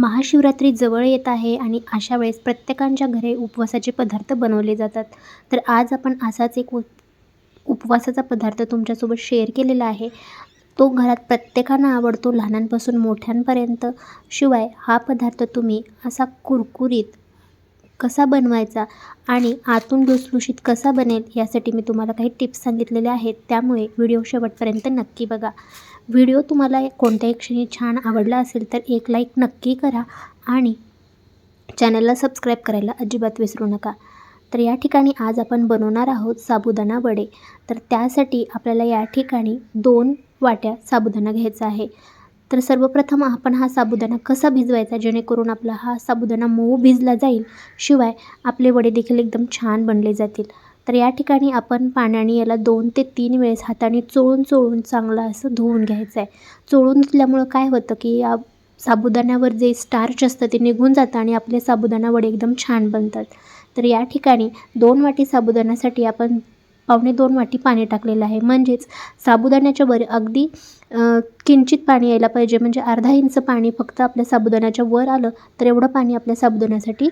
महाशिवरात्री जवळ येत आहे आणि अशा वेळेस प्रत्येकांच्या घरी उपवासाचे पदार्थ बनवले जातात. तर आज आपण असाच एक उपवासाचा पदार्थ तुमच्यासोबत शेअर केलेला आहे. तो घरात प्रत्येकांना आवडतो लहानांपासून मोठ्यांपर्यंत. शिवाय हा पदार्थ तुम्ही असा कुरकुरीत कसा बनवायचा आणि आतून लुसलुशीत कसा बनेल यासाठी मी तुम्हाला काही टिप्स सांगितलेल्या आहेत. त्यामुळे व्हिडिओ शेवटपर्यंत नक्की बघा. व्हिडिओ तुम्हाला कोणत्याही क्षणी छान आवडला असेल तर एक लाईक नक्की करा आणि चॅनलला सबस्क्राईब करायला अजिबात विसरू नका. तर या ठिकाणी आज आपण बनवणार आहोत साबुदाणा वडे. तर त्यासाठी आपल्याला या ठिकाणी दोन वाट्या साबुदाणा घ्यायचा आहे. तर सर्वप्रथम आपण हा साबुदाणा कसा भिजवायचा जेणेकरून आपला हा साबुदाणा मऊ भिजला जाईल शिवाय आपले वडे देखील एकदम छान बनले जातील. तर या ठिकाणी आपण पाण्याने याला दोन ते तीन वेळेस हाताने चोळून चोळून चांगलं असं धुवून घ्यायचं आहे चोळून धुतल्यामुळं काय होतं की या साबुदाण्यावर जे स्टार्च असतं ते निघून जातं आणि आपले साबुदाणा वडे एकदम छान बनतात. तर या ठिकाणी दोन वाटी साबुदाण्यासाठी आपण पावणे दोन वाटी पाणी टाकलेलं आहे. म्हणजेच साबुदाण्याच्या वर अगदी किंचित पाणी यायला पाहिजे. म्हणजे अर्धा इंच पाणी फक्त आपल्या साबुदाण्याच्या वर आलं तर एवढं पाणी आपल्या साबुदाण्यासाठी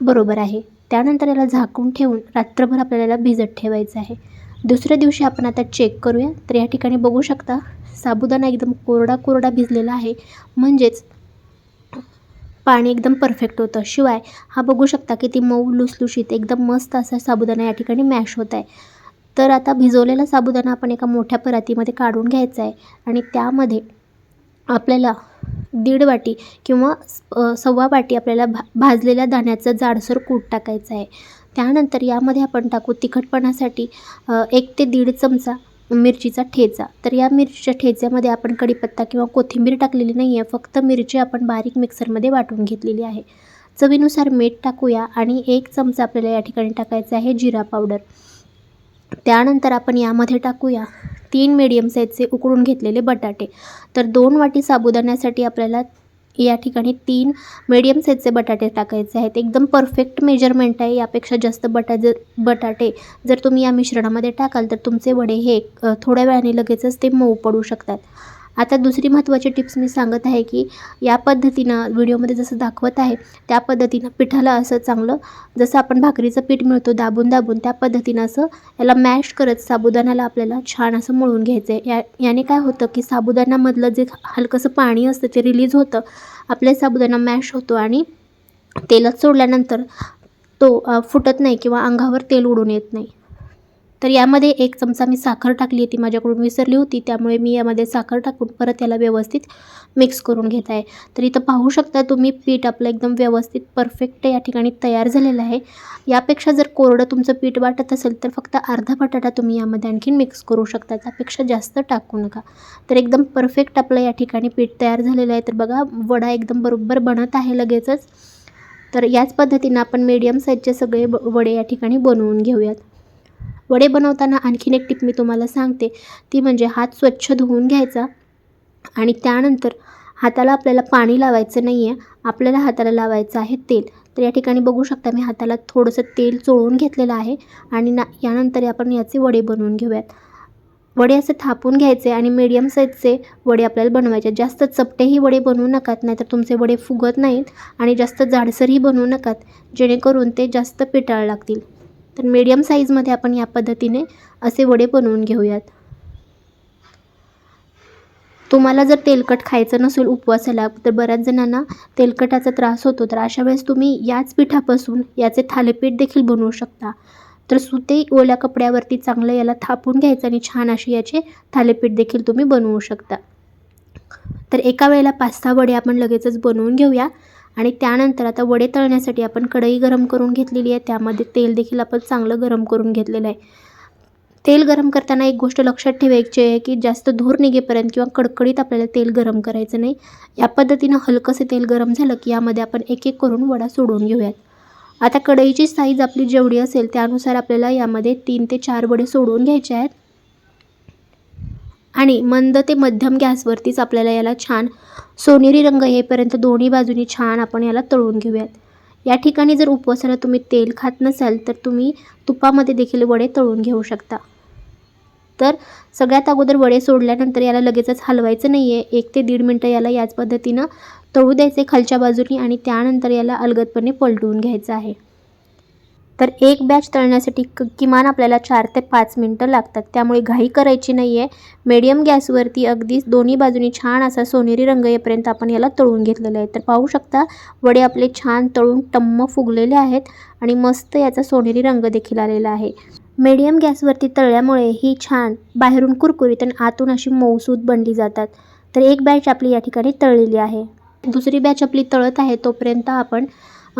बरोबर आहे. त्यानंतर याला झाकून ठेवून रात्रभर आपल्याला भिजत ठेवायचं आहे. दुसऱ्या दिवशी आपण आता चेक करूया. तर या ठिकाणी बघू शकता साबुदाणा एकदम कोरडा कोरडा भिजलेला आहे. म्हणजेच पाणी एकदम परफेक्ट होतं. शिवाय हा बघू शकता की ती मऊ लुसलुशीत एकदम मस्त असा साबुदाणा या ठिकाणी मॅश होत आहे. तर आता भिजवलेला साबुदाणा आपण एका मोठ्या परातीमध्ये काढून घ्यायचा आहे. आणि त्यामध्ये आपल्याला दीड वाटी किंवा सव्वा वाटी आपल्याला भा भाजलेल्या दाण्याचं जाडसर कूट टाकायचं आहे. त्यानंतर यामध्ये आपण टाकू तिखटपणासाठी एक ते दीड चमचा मिरचीचा ठेचा. तर या मिरचीच्या ठेच्यामध्ये आपण कढीपत्ता किंवा कोथिंबीर टाकलेली नाही आहे फक्त मिरची आपण बारीक मिक्सरमध्ये वाटून घेतलेली आहे. चवीनुसार मीठ टाकूया आणि एक चमचा आपल्याला या ठिकाणी टाकायचा आहे जिरा पावडर. त्यानंतर आपण यामध्ये टाकूया. तीन मीडियम साईजचे उकळून घेतलेले बटाटे. तर दोन वाटी साबुदाण्यासाठी आपल्याला या ठिकाणी तीन मीडियम साईजचे बटाटे टाकायचे आहेत. एकदम परफेक्ट मेजरमेंट आहे. यापेक्षा जास्त बटा जर बटाटे जर तुम्ही या मिश्रणामध्ये टाकाल तर तुमचे वडे हे थोड्या वेळाने लगेचच ते मऊ पडू शकतात. आता दुसरी महत्त्वाची टिप्स मी सांगत आहे की या पद्धतीनं व्हिडिओमध्ये जसं दाखवत आहे त्या पद्धतीनं पिठाला असं चांगलं जसं आपण भाकरीचं पीठ मिळतो दाबून दाबून त्या पद्धतीनं असं याला मॅश करत साबुदाण्याला आपल्याला छान असं मळून घ्यायचं आहे. या याने काय होतं की साबुदाण्यामधलं जे हलकंसं पाणी असतं ते रिलीज होतं आपले साबुदाणा मॅश होतो आणि तेलात सोडल्यानंतर तो फुटत नाही किंवा अंगावर तेल उडून येत नाही. तर यामध्ये एक चमचा मी साखर टाकली ती माझ्याकडून विसरली होती त्यामुळे मी यामध्ये साखर टाकून परत याला व्यवस्थित मिक्स करून घेत आहे. तर इथं पाहू शकता तुम्ही पीठ आपलं एकदम व्यवस्थित परफेक्ट या ठिकाणी तयार झालेलं आहे. यापेक्षा जर कोरडं तुमचं पीठ वाटत असेल तर फक्त अर्धा बटाटा तुम्ही यामध्ये आणखीन मिक्स करू शकता त्यापेक्षा जास्त टाकू नका. तर एकदम परफेक्ट आपलं या ठिकाणी पीठ तयार झालेलं आहे. तर बघा वडा एकदम बरोबर बनत आहे लगेचच. तर याच पद्धतीनं आपण मीडियम साईजचे सगळे वडे या ठिकाणी बनवून घेऊयात. वडे बनवताना आणखीन एक टिप मी तुम्हाला सांगते. ती म्हणजे हात स्वच्छ धुवून घ्यायचा आणि त्यानंतर हाताला आपल्याला पाणी लावायचं नाही आहे आपल्याला हाताला लावायचं आहे तेल. तर या ठिकाणी बघू शकता मी हाताला थोडंसं तेल चोळून घेतलेलं आहे आणि ना यानंतर आपण याचे वडे बनवून घेऊयात. वडे असे थापून घ्यायचे आणि मीडियम साईजचे वडे आपल्याला बनवायचे. जास्त चपटेही वडे बनवू नकात नाहीतर तुमचे वडे फुगत नाहीत आणि जास्त जाडसरही बनवू नकात जेणेकरून ते जास्त पिटाळ लागतील. तर मीडियम साईजमध्ये आपण या पद्धतीने असे वडे बनवून घेऊयात. तुम्हाला जर तेलकट खायचं नसेल उपवासाला तर बऱ्याच जणांना तेलकटाचा त्रास होतो. तर अशा वेळेस तुम्ही याच पिठापासून याचे थालीपीठ देखील बनवू शकता. तर सुते ओल्या कपड्यावरती चांगलं याला थापून घ्यायचं आणि छान असे याचे थालीपीठ देखील तुम्ही बनवू शकता. तर एका वेळेला पाच सहा वडे आपण लगेचच बनवून घेऊया. आणि त्यानंतर आता वडे तळण्यासाठी आपण कढई गरम करून घेतलेली आहे. त्यामध्ये तेल देखील आपण चांगलं गरम करून घेतलेलं आहे. तेल गरम करताना एक गोष्ट लक्षात ठेवायची आहे की जास्त धूर निघेपर्यंत किंवा कडकडीत आपल्याला तेल गरम करायचं नाही. या पद्धतीनं हलकंसं तेल गरम झालं की यामध्ये आपण एक एक करून वडा सोडून घेऊयात. आता कढईची साईज आपली जेवढी असेल त्यानुसार आपल्याला यामध्ये तीन ते चार वडे सोडून घ्यायचे आहेत. आणि मंद ते मध्यम गॅसवरतीच आपल्याला याला छान सोनेरी रंग येईपर्यंत दोन्ही बाजूनी छान आपण याला तळून घेऊयात. या ठिकाणी जर उपवासाला तुम्ही तेल खात नसाल तर तुम्ही तुपामध्ये देखील वडे तळून घेऊ शकता. तर सगळ्यात अगोदर वडे सोडल्यानंतर याला लगेचच हलवायचं नाही आहे एक ते दीड मिनटं याला याच पद्धतीनं तळू द्यायचे खालच्या बाजूनी आणि त्यानंतर याला अलगदपणे पलटवून घ्यायचं आहे. तर एक बॅच तळण्यासाठी क किमान आपल्याला चार ते पाच मिनटं लागतात. त्यामुळे घाई करायची नाही आहे मीडियम गॅसवरती अगदी दोन्ही बाजूनी छान असा सोनेरी रंग येईपर्यंत आपण याला तळून घेतलेलं आहे. तर पाहू शकता वडे आपले छान तळून टम्म फुगलेले आहेत आणि मस्त याचा सोनेरी रंग देखील आलेला आहे. मीडियम गॅसवरती तळल्यामुळे ही छान बाहेरून कुरकुरीत आणि आतून अशी मऊसूद बनली जातात. तर एक बॅच आपली या ठिकाणी तळलेली आहे. दुसरी बॅच आपली तळत आहे तोपर्यंत आपण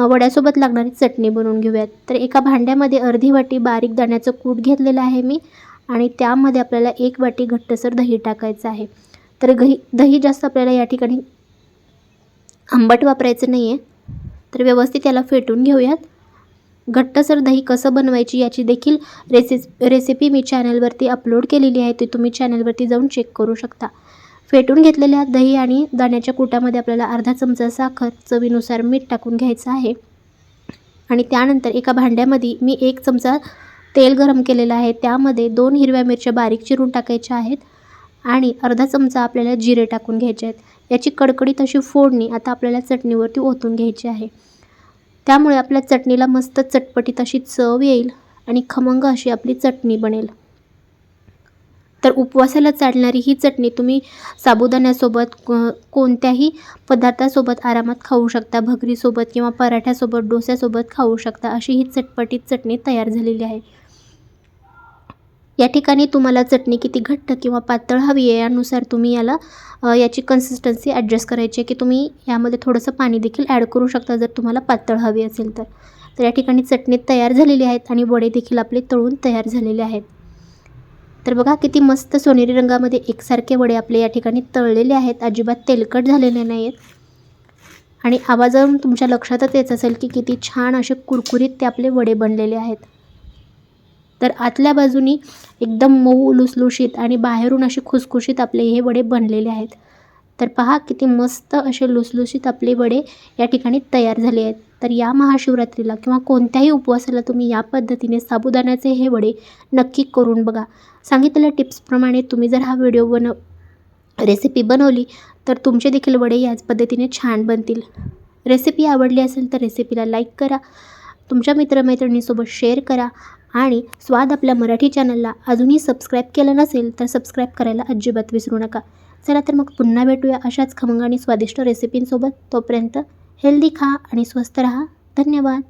वड्यासोबत लागणारी चटणी बनवून घेऊयात. तर एका भांड्यामध्ये अर्धी वाटी बारीक दाण्याचं कूट घेतलेलं आहे मी आणि त्यामध्ये आपल्याला एक वाटी घट्टसर दही टाकायचं आहे. तर घही दही जास्त आपल्याला या ठिकाणी आंबट वापरायचं नाही आहे तर व्यवस्थित याला फेटून घेऊयात. घट्टसर दही कसं बनवायची याची देखील रेसिस रेसिपी मी चॅनलवरती अपलोड केलेली आहे ती तुम्ही चॅनलवरती जाऊन चेक करू शकता. फेटून घेतलेल्या दही आणि दाण्याच्या कुटामध्ये आपल्याला अर्धा चमचा साखर चवीनुसार मीठ टाकून घ्यायचं आहे. आणि त्यानंतर एका भांड्यामध्ये मी एक चमचा तेल गरम केलेलं आहे. त्यामध्ये दोन हिरव्या मिरच्या बारीक चिरून टाकायच्या आहेत आणि अर्धा चमचा आपल्याला जिरे टाकून घ्यायचे आहेत. याची कडकडीत अशी फोडणी आता आपल्याला चटणीवरती ओतून घ्यायची आहे. त्यामुळे आपल्या चटणीला मस्त चटपटीत अशी चव येईल आणि खमंग अशी आपली चटणी बनेल. तर उपवासाला चालणारी ही चटणी तुम्ही साबुदाण्यासोबत कोणत्याही पदार्थासोबत आरामात खाऊ शकता. भकरीसोबत किंवा पराठ्यासोबत डोस्यासोबत खाऊ शकता. अशी ही चटपटीत चटणी तयार झालेली आहे. या ठिकाणी तुम्हाला चटणी किती घट्ट किंवा पातळ हवी आहे यानुसार तुम्ही याला याची कन्सिस्टन्सी ॲडजस्ट करायची आहे की तुम्ही यामध्ये थोडंसं पाणी देखील ॲड करू शकता जर तुम्हाला पातळ हवी असेल तर. तर या ठिकाणी चटणी तयार झालेली आहेत आणि वडे देखील आपले तळून तयार झालेले आहेत. तर बघा किती मस्त सोनेरी रंगामध्ये एकसारखे वडे आपले या ठिकाणी तळलेले आहेत. अजिबात तेलकट झालेले नाही आहेत आणि आवाजावरून तुमच्या लक्षातच येत असेल की किती छान असे कुरकुरीत ते आपले वडे बनलेले आहेत. तर आतल्या बाजूनी एकदम मऊ लुसलुशीत आणि बाहेरून असे खुसखुशीत आपले हे वडे बनलेले आहेत. तर पहा किती मस्त असे लुसलुशीत आपले वडे या ठिकाणी तयार झाले आहेत. तर या महाशिवरात्रीला किंवा कोणत्याही उपवासाला तुम्ही या पद्धतीने साबुदाण्याचे हे वडे नक्की करून बघा. सांगितलेल्या टिप्सप्रमाणे तुम्ही जर हा व्हिडिओ बनव रेसिपी बनवली तर तुमचे देखील वडे याच पद्धतीने छान बनतील. रेसिपी आवडली असेल तर रेसिपीला लाईक करा. तुमच्या मित्रमैत्रिणीसोबत शेअर करा. आणि स्वाद आपल्या मराठी चॅनलला अजूनही सबस्क्राईब केलं नसेल तर सबस्क्राईब करायला अजिबात विसरू नका. चला तर मग पुन्हा भेटूया अशाच खमंग आणि स्वादिष्ट रेसिपींसोबत तोपर्यंत हेल्दी खा आणि स्वस्त रहा. धन्यवाद.